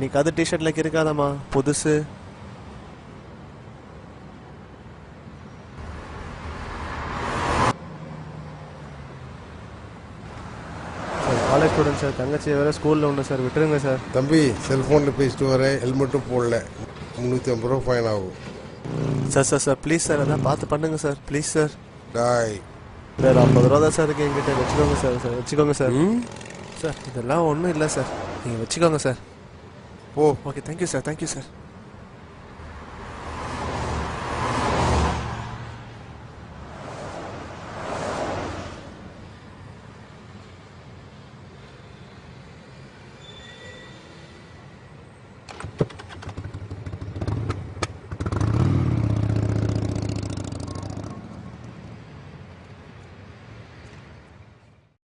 இன்னைக்கு அது டிஷர்ட்ல இருக்காதம்மா புதுசு. சார் காலேஜ் ஸ்டூடெண்ட் சார் தங்கச்சி வேற ஸ்கூல்ல ஒன்று சார். விட்டுருங்க சார். தம்பி செல்ஃபோனில் பேசிட்டு வரேன். ஹெல்மெட்டும் போடல. முந்நூற்றி ஐம்பது ரூபா ஃபைன் ஆகும். Sir sir sir please sir அதான் பார்த்து பண்ணுங்க sir. Please sir. Toy sir ஐம்பது ரூபா தான் சார் இருக்கு என்கிட்ட. வச்சுக்கோங்க சார் சார் வச்சுக்கோங்க சார். சார் இதெல்லாம் ஒன்றும் இல்லை சார். நீங்கள் வச்சுக்கோங்க sir. Oh, okay. Thank you, sir. Thank you, sir.